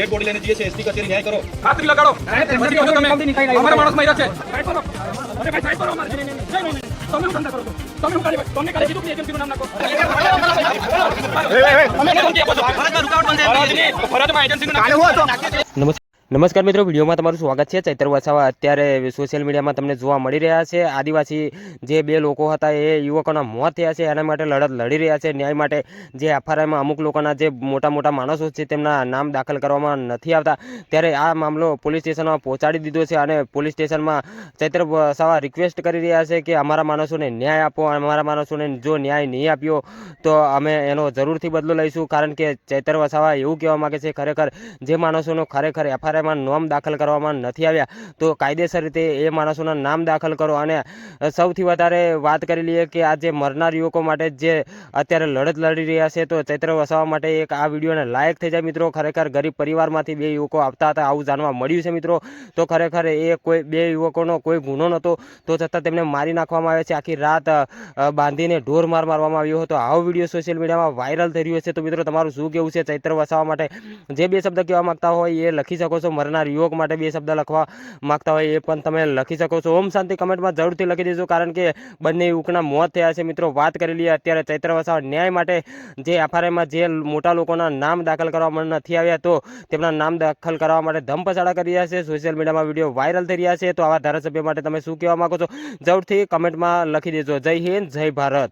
Dead body લઈને જઈએ છીએ એસપી કચેરી ન્યાય કરો ખાતરી લગાડો અમારા માણસ માર્યા છે. અરે ભાઈ સાહેબ કરો અમારે. નહીં, નહીં, નહીં. નહીં, નહીં. તમે શું ધંધા કરો છો? તમે શું કાર્યવાહી- તમને કાલે કીધું કે એજન્સીનું નામ નાખો. તમે ધમકી આપો છો. ફરજમાં એજન્સીનું નામ નમસ્કાર મિત્રો, વિડીયોમાં તમારું સ્વાગત છે. ચૈત્ર વસાવા અત્યારે સોશિયલ મીડિયામાં તમને જોવા મળી રહ્યા છે. આદિવાસી જે બે લોકો હતા એ યુવકોના મોત થયા છે. એના માટે લડત લડી રહ્યા છે. ન્યાય માટે જે એફઆરઆઈમાં અમુક લોકોના જે મોટા મોટા માણસો છે તેમના નામ દાખલ કરવામાં નથી આવતા. ત્યારે આ મામલો પોલીસ સ્ટેશનમાં પહોંચાડી દીધો છે અને પોલીસ સ્ટેશનમાં ચૈત્ર વસાવા રિક્વેસ્ટ કરી રહ્યા છે કે અમારા માણસોને ન્યાય આપો, અમારા માણસોને જો ન્યાય નહીં આપ્યો, તો અમે એનો જરૂરથી બદલો લઈશું. કારણ કે ચૈતર વસાવા એવું કહેવા માગે છે, ખરેખર જે માણસોનો ખરેખર એફઆરઆઈમાં નામ દાખલ કરવામાં નથી આવ્યા. તો કાયદેસર રીતે એ માણસોના નામ દાખલ કરો અને સૌથી વધારે વાત કરી લઈએ કે આ જે મરનાર યુવકો માટે જે અત્યારે લડત લડી રહ્યા છે, તો ચૈત્ર વસાવા માટે એક આ વિડીયોને લાયક થઈ જાય. મિત્રો, ખરેખર ગરીબ પરિવારમાંથી બે યુવકો આવતા હતા, આવું જાણવા મળ્યું છે, મિત્રો. તો ખરેખર એ કોઈ, બે યુવકોનો કોઈ ગુનો નહોતો, તો છતાં તેમને મારી નાખવામાં આવે છે. આખી રાત બાંધીને ઢોર માર મારવામાં આવ્યો હતો. આવો વીડિયો સોશિયલ મીડિયામાં વાયરલ થઈ રહ્યો છે. તો મિત્રો, તમારું શું કેવું છે ચૈત્ર વસાવા માટે? જે બે શબ્દ કહેવા માંગતા હોય એ લખી શકો મરનાર યુવક માટે બે શબ્દ લખવા માગતા હોય એ પણ તમે લખી શકો છો. ઓમ શાંતિ કમેન્ટમાં જરૂરથી લખી દેજો, કારણ કે બંને યુવકના મોત થયા છે. મિત્રો, વાત કરી લઈએ અત્યારે ચૈત્ર વસાવા ન્યાય માટે જે એફઆરઆઈમાં જે મોટા લોકોના નામ દાખલ કરવામાં નથી આવ્યા, તો તેમના નામ દાખલ કરવા માટે ધમપછાડા કરી રહ્યા છે. સોશિયલ મીડિયામાં વીડિયો વાયરલ થઈ રહ્યા છે. તો આવા ધારાસભ્ય માટે તમે શું કહેવા માંગો છો? જરૂરથી કમેન્ટમાં લખી દેજો. જય હિન્દ, જય ભારત.